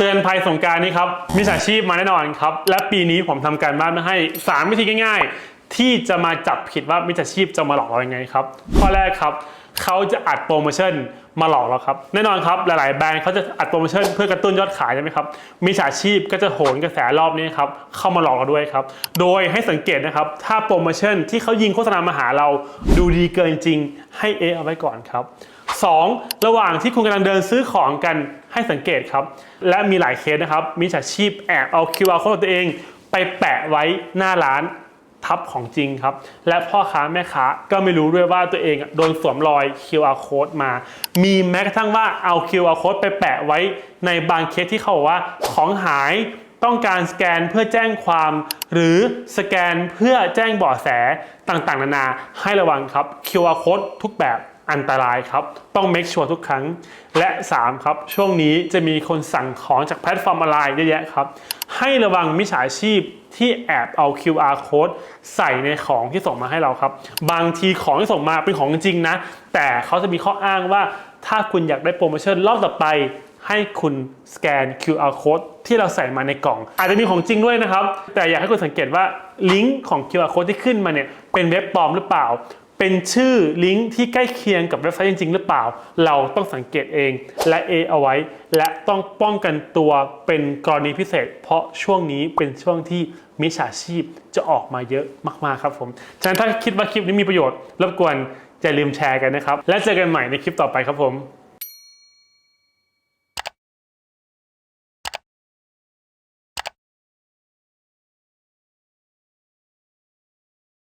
เตือนภัยสงการนี้ครับมิจฉาชีพมาแน่นอนครับ และปีนี้ผมทำการบ้านมาให้ 3 วิธีง่าย ๆ ที่จะมาจับผิดว่ามิจฉาชีพจะมาหลอกเรายังไงครับ ข้อแรกครับเขาจะอัดโปรโมชั่นมาหลอกเราครับ แน่นอนครับหลาย ๆ แบรนด์เขาจะอัดโปรโมชั่นเพื่อกระตุ้นยอดขายใช่ไหมครับมิจฉาชีพก็จะโหนกระแสรอบนี้ครับเข้ามาหลอกเราด้วยครับ โดยให้สังเกตนะครับถ้าโปรโมชั่นที่เขายิงโฆษณามาหาเราดูดีเกินจริงให้เอเอาไว้ก่อนครับ 2. ระหว่างที่คุณกำลังเดินซื้อของกันให้สังเกตครับ และมีหลายเคสนะครับมิจฉาชีพแอบเอา QR code ของตัวเอง ไปแปะไว้หน้าร้านทับของจริงครับ และพ่อค้าแม่ค้าก็ไม่รู้ด้วยว่าตัวเองโดนสวมรอย QR code มา มีแม้กระทั่งว่าเอา QR code ไปแปะไว้ในบางเคสที่เขาบอกว่าของหายต้องการสแกนเพื่อแจ้งความ หรือสแกนเพื่อแจ้งเบาะแสต่างๆ นานาให้ระวังครับ QR code ทุกแบบ อันตรายครับ ต้อง make sure ทุกครั้ง และ 3 ครับ ช่วงนี้จะมีคนสั่งของจากแพลตฟอร์มออนไลน์เยอะแยะครับ ให้ระวังมิจฉาชีพที่แอบเอา QR code ใส่ในของที่ส่งมาให้เราครับ บางทีของที่ส่งมาเป็นของจริงนะ แต่เขาจะมีข้ออ้างว่า ถ้าคุณอยากได้โปรโมชั่นรอบต่อไป ให้คุณสแกน QR code ที่เราใส่มาในกล่อง อาจจะมีของจริงด้วยนะครับ แต่อยากให้คุณสังเกตว่าลิงก์ของ QR code ที่ขึ้นมาเนี่ยเป็นเว็บปลอมหรือเปล่า เป็นชื่อลิงก์ที่ใกล้เคียงกับเว็บไซต์จริง ๆ หรือเปล่า เราต้องสังเกตเองและเอเอาไว้ และต้องป้องกันตัวเป็นกรณีพิเศษ เพราะช่วงนี้เป็นช่วงที่มิจฉาชีพจะออกมาเยอะมากๆครับผมฉะนั้นถ้าคิดว่าคลิปนี้มีประโยชน์รบกวนอย่าลืมแชร์กันนะครับ และเจอกันใหม่ในคลิปต่อไปครับผม